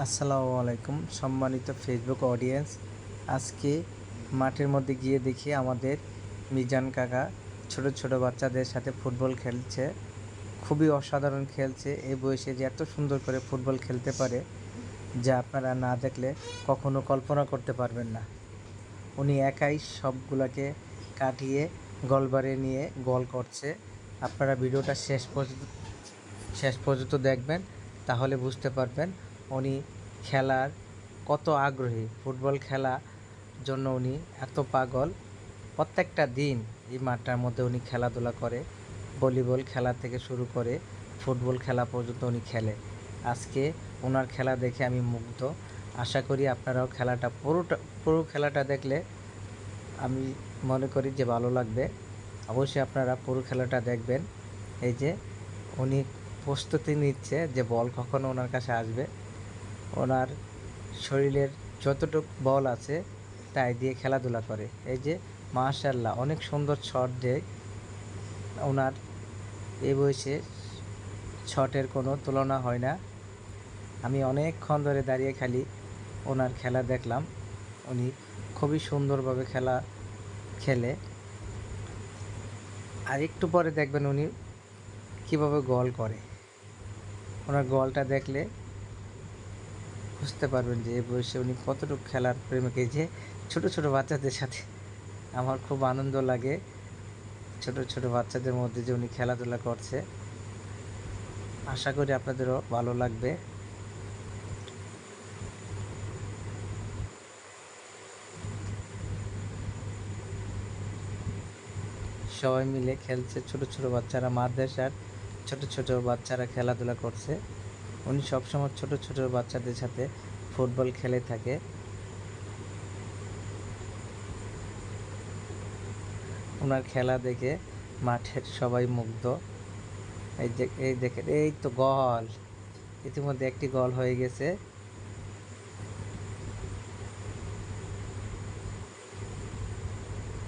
আসসালামু আলাইকুম সম্মানিত ফেসবুক অডিয়েন্স আজকে মাঠের মধ্যে গিয়ে দেখি আমাদের মিজান কাকা ছোট ছোট বাচ্চাদের সাথে ফুটবল খেলছে। খুবই অসাধারণ খেলছে। এই বয়সে যে এত সুন্দর করে ফুটবল খেলতে পারে, যা আপনারা না দেখলে কখনো কল্পনা করতে পারবেন না। উনি একাই সবগুলোকে কাটিয়ে, গলবারে নিয়ে গোল করছে। আপনারা ভিডিওটা শেষ পর্যন্ত শেষ পর্যন্ত দেখবেন, তাহলে বুঝতে পারবেন উনি খেলার কত আগ্রহী। ফুটবল খেলা জন্য উনি এত পাগল। প্রত্যেকটা দিন এই মাঠটার মধ্যে উনি খেলাধুলা করে, ভলিবল খেলা থেকে শুরু করে ফুটবল খেলা পর্যন্ত উনি খেলে। আজকে ওনার খেলা দেখে আমি মুগ্ধ। আশা করি আপনারাও খেলাটা পুরোটা, পুরো খেলাটা দেখলে আমি মনে করি যে ভালো লাগবে। অবশ্যই আপনারা পুরো খেলাটা দেখবেন। এই যে উনি প্রস্তুতি নিচ্ছে যে বল কখন ওনার কাছে আসবে। ওনার শরীরের যতটুকু বল আছে তাই দিয়ে খেলাধুলা করে। এই যে মাশাল্লাহ অনেক সুন্দর শট দেয় ওনার এ বয়সে শটের কোনো তুলনা হয় না। আমি অনেকক্ষণ ধরে দাঁড়িয়ে খালি ওনার খেলা দেখলাম। উনি খুবই সুন্দরভাবে খেলা খেলে। আর একটু পরে দেখবেন উনি কীভাবে গোল করে। ওনার গোলটা দেখলে বুঝতে পারবেন যে এই বয়সে উনি কতটুকু খেলার প্রেমিক। যে ছোট ছোট বাচ্চাদের সাথে আমার খুব আনন্দ লাগে। ছোট ছোট বাচ্চাদের মধ্যে যে উনি খেলাধুলা করছে। আশা করি আপনাদেরও ভালো লাগবে। সবাই মিলে খেলছে ছোট ছোট বাচ্চারা মাদ্রাসার। ছোট ছোট বাচ্চারা খেলাধুলা করছে। উনি সবসময় ছোট ছোট বাচ্চাদের সাথে ফুটবল খেলে থাকে। ওনার খেলা দেখে মাঠের সবাই মুগ্ধ। এই যে, এই দেখেন, এই তো গল। ইতিমধ্যে একটি গল হয়ে গেছে।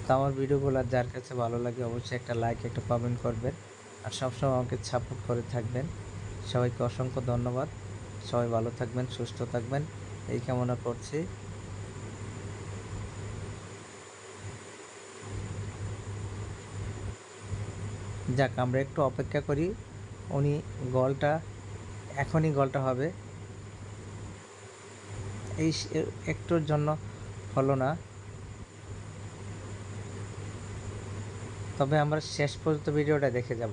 তো আমার ভিডিওগুলো যার কাছে ভালো লাগে অবশ্যই একটা লাইক, একটা কমেন্ট করবেন। আর সবসময় আমাকে সাপোর্ট করে থাকবেন। সবাইকে অসংখ্য ধন্যবাদ। সবাই ভালো থাকবেন, সুস্থ থাকবেন। এই কামনা করছি। যাক, আমরা একটু অপেক্ষা করি। উনি গলটা, এখনই গলটা হবে। এই একটুর জন্য হলো না। তবে আমরা শেষ পর্যন্ত ভিডিওটা দেখে যাব।